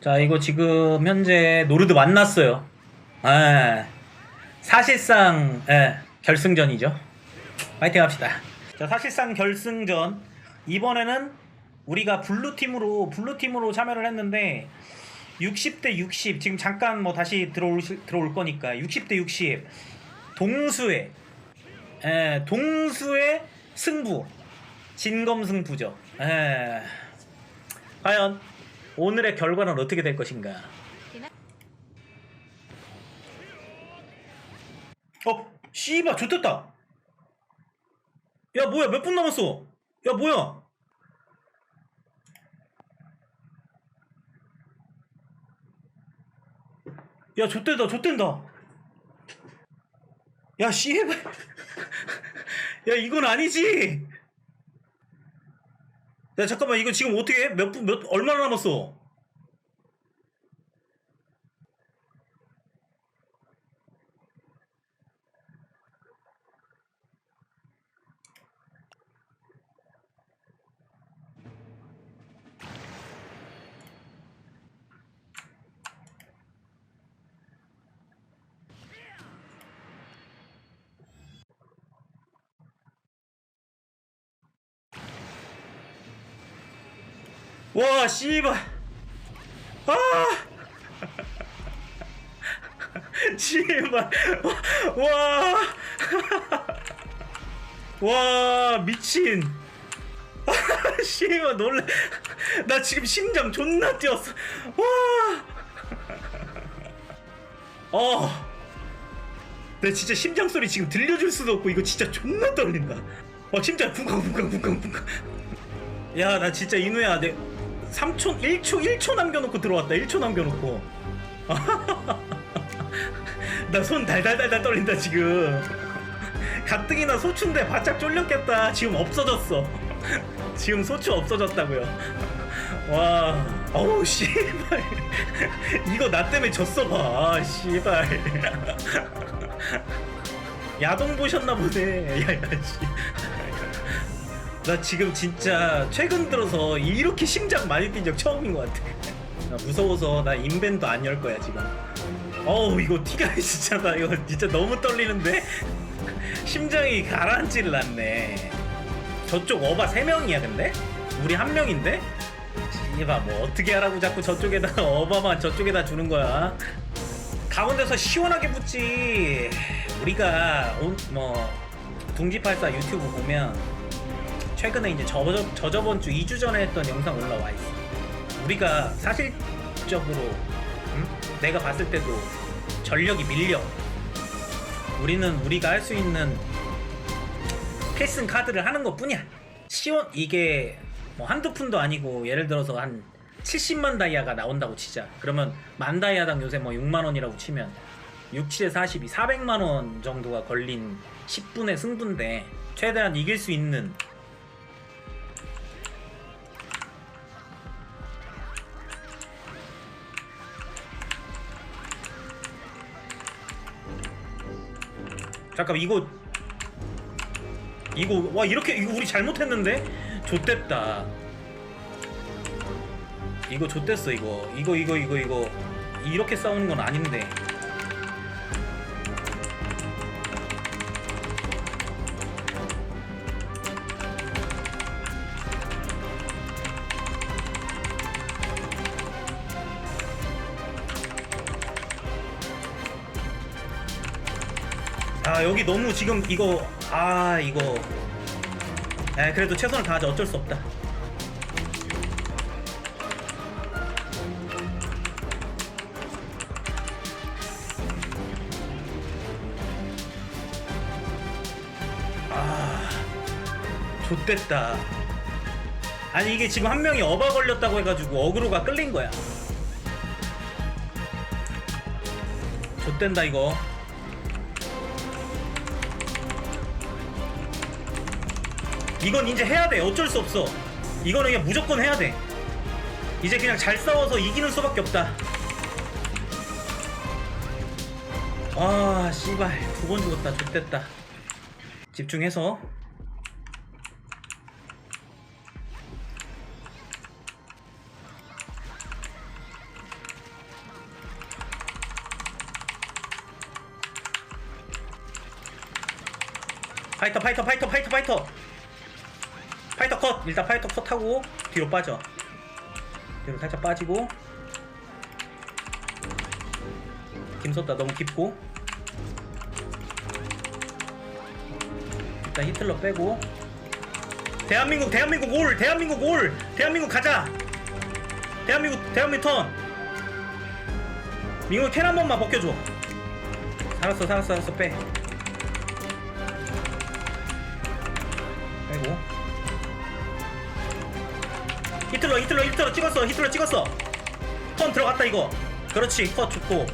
자, 이거 지금 현재 노르드 만났어요. 예. 사실상 예, 결승전이죠. 파이팅 합시다. 자, 사실상 결승전. 이번에는 우리가 블루 팀으로 블루 팀으로 참여를 했는데 60대 60 지금 잠깐 뭐 다시 들어올 들어올 거니까 60대 60 동수의 예, 동수의 승부 진검승부죠. 예. 과연 오늘의 결과는 어떻게 될 것인가? 어, 씨바, 좋됐다. 야, 뭐야, 몇 분 남았어? 야, 뭐야? 야, 좋된다, 좋된다. 야, 씨발. 야, 이건 아니지. 야, 잠깐만, 이거 지금 어떻게 해? 몇 분, 몇, 얼마나 남았어? 와, 씨발. 아! 씨발. 와. 와, 미친. 아, 씨발, 놀래. 나 지금 심장 존나 뛰었어. 와. 어. 내 진짜 심장 소리 지금 들려줄 수도 없고 이거 진짜 존나 떨린다. 와, 심장 쿵쾅 쿵쾅 쿵쾅 쿵쾅. 야, 나 진짜 이누야, 내 3초, 1초, 1초 남겨놓고 들어왔다. 1초 남겨놓고. 나 손 달달달달 떨린다, 지금. 가뜩이나 소추인데 바짝 쫄렸겠다. 지금 없어졌어. 지금 소추 없어졌다고요. 와, 어우, 씨발. 이거 나 때문에 졌어 봐, 씨발. 야동 보셨나 보네. 야, 야, 씨. 나 지금 진짜 최근 들어서 이렇게 심장 많이 뛴 적 처음인 것 같아. 나 무서워서 나 인벤도 안 열 거야 지금. 어우 이거 티가 진짜 나 이거 진짜 너무 떨리는데 심장이 가라앉지를 않네. 저쪽 어바 세 명이야 근데 우리 한 명인데. 이봐 뭐 어떻게 하라고 자꾸 저쪽에다 어바만 저쪽에다 주는 거야. 가운데서 시원하게 붙지. 우리가 온, 뭐 둥지팔사 유튜브 보면 최근에 이제 저저, 저저번 주 2주 전에 했던 영상 올라와 있어. 우리가 사실적으로 응? 내가 봤을 때도 전력이 밀려. 우리는 우리가 할 수 있는 필승 카드를 하는 것 뿐이야. 시원 이게 뭐 한두 푼도 아니고 예를 들어서 한 70만 다이아가 나온다고 치자. 그러면 만 다이아당 요새 뭐 6만 원이라고 치면 6, 7에 42, 400만 원 정도가 걸린 10분의 승부인데 최대한 이길 수 있는 잠깐 이거. 이거 와 이렇게 이거 우리 잘못했는데? 좆됐다. 이거 좆됐어 이거. 이거 이거 이거 이거. 이렇게 싸우는 건 아닌데 아 여기 너무 지금 이거 아 이거. 에 그래도 최선을 다하자 어쩔 수 없다. 아 좆됐다. 아니 이게 지금 한 명이 어바 걸렸다고 해가지고 어그로가 끌린 거야. 좆된다 이거 이건 이제 해야 돼. 어쩔 수 없어. 이거는 그냥 무조건 해야 돼. 이제 그냥 잘 싸워서 이기는 수밖에 없다. 아, 씨발. 두 번 죽었다. 죽됐다. 집중해서. 파이터, 파이터, 파이터, 파이터, 파이터. 컷! 일단 파이터 컷하고 뒤로 빠져. 뒤로 살짝 빠지고. 김 썼다. 너무 깊고. 일단 히틀러 빼고. 대한민국 대한민국 올! 대한민국 올! 대한민국 가자! 대한민국 대한민국 턴! 민국 캔한 번만 벗겨줘. 살았어 살았어 살았어. 빼 히틀러 히틀러 히틀러 찍었어 히틀러 찍었어. 턴 들어갔다 이거. 그렇지 컷 좋고.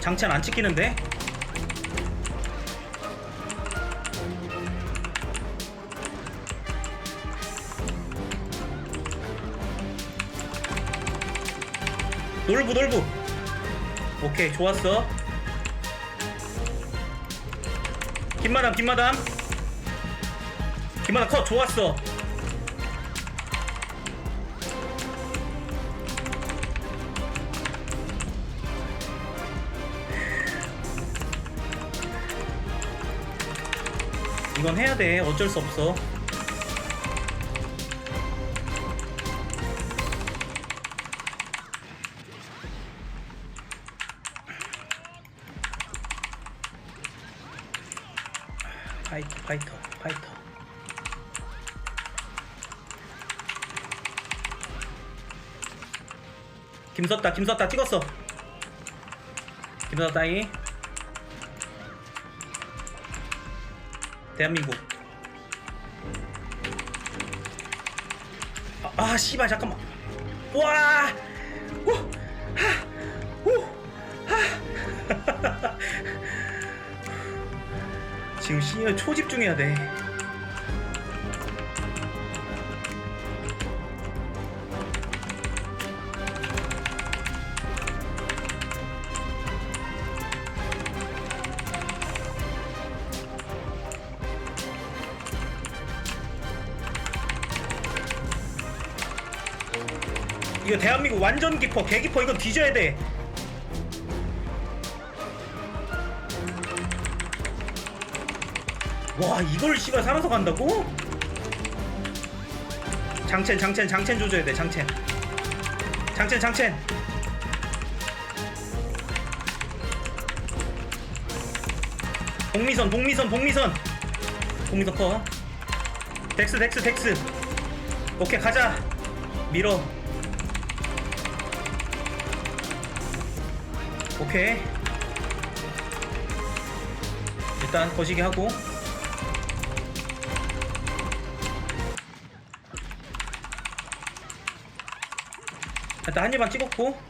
장첸 안 찍히는데? 놀부 놀부. 오케이 좋았어. 김마담 김마담 김마담 컷 좋았어. 이건 해야 돼. 어쩔 수 없어 김섰다 김섰다 찍었어 김섰다 이 대한민국 아, 아 씨발 잠깐만 와 오! 하! 오! 하! 지금 시니어 초집중해야 돼. 이거 대한민국 완전 기퍼, 개기퍼 이거 뒤져야 돼. 와 이걸 씨발 살아서 간다고? 장첸 장첸 장첸 조져야 돼 장첸. 장첸 장첸. 복미선 복미선 복미선. 복미선 커. 덱스 덱스 덱스. 오케이 가자. 밀어 오케이. 일단 거시기 하고. 일단 한 입만 찍었고.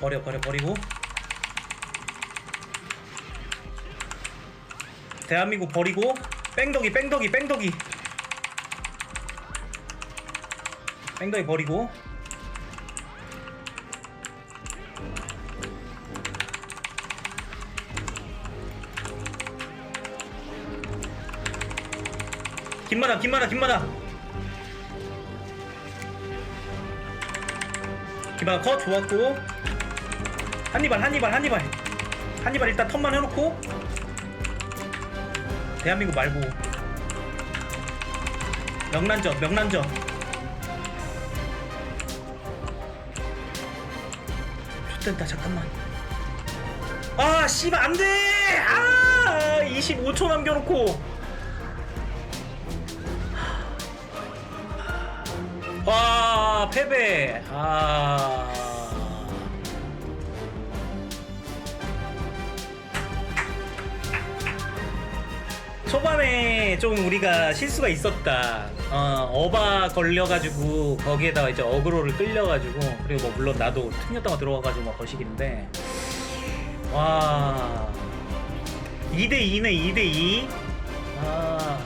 버려 버려 버리고. 대한민국 버리고. 뺑덕이 뺑덕이 뺑덕이. 뺑덕이 버리고 김마담 김마담 김마담 기반 컷 좋았고. 한니발 한니발 한니발. 한니발 일단 턴만 해놓고. 대한민국 말고. 명란젓 명란젓 좋된다 잠깐만. 아 씨발 안돼! 아 25초 남겨놓고 와 패배. 아. 초반에 좀 우리가 실수가 있었다. 어, 어바 걸려가지고 거기에다가 이제 어그로를 끌려가지고 그리고 뭐 물론 나도 튕겼다가 들어가가지고 막 거시기인데. 와. 2대2네 2대2 아.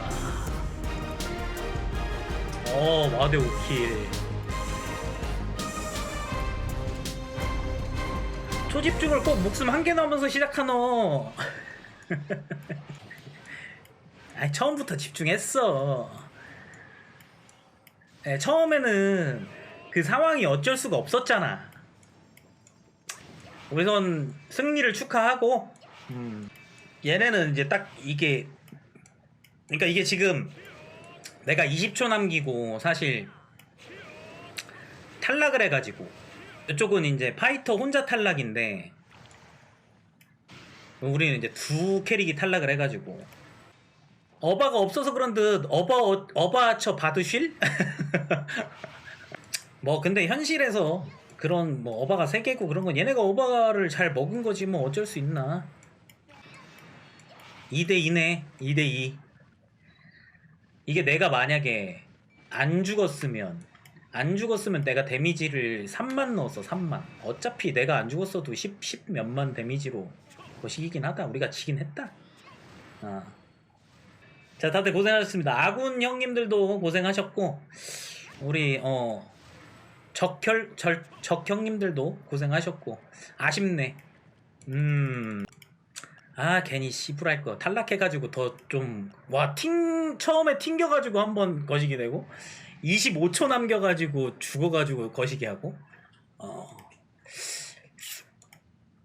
어, 마대 5킬. 초집중을 꼭 목숨 한개 남아서 시작하노. 아니, 처음부터 집중했어. 예, 처음에는 그 상황이 어쩔 수가 없었잖아. 우선 승리를 축하하고 음. 얘네는 이제 딱 이게 그러니까 이게 지금 내가 20초 남기고 사실 탈락을 해가지고 이쪽은 이제 파이터 혼자 탈락인데 우리는 이제 두 캐릭이 탈락을 해가지고. 어바가 없어서 그런 듯 어바 어, 어바처 받으실? 뭐 근데 현실에서 그런 뭐 어바가 세 개고 그런 건 얘네가 어바를 잘 먹은 거지 뭐 어쩔 수 있나? 2대 2네 2대 2 이게 내가 만약에 안 죽었으면 안 죽었으면 내가 데미지를 3만 넣었어 3만. 어차피 내가 안 죽었어도 10, 10 몇만 데미지로 거시기긴 하다. 우리가 지긴 했다. 아. 자 다들 고생하셨습니다. 아군 형님들도 고생하셨고 우리 어 적혈 절, 적 형님들도 고생하셨고. 아쉽네. 음. 아 괜히 씨부랄 거. 탈락해가지고 더 좀와튕 처음에 튕겨가지고 한번 거시기 되고 25초 남겨가지고 죽어가지고 거시기 하고? 어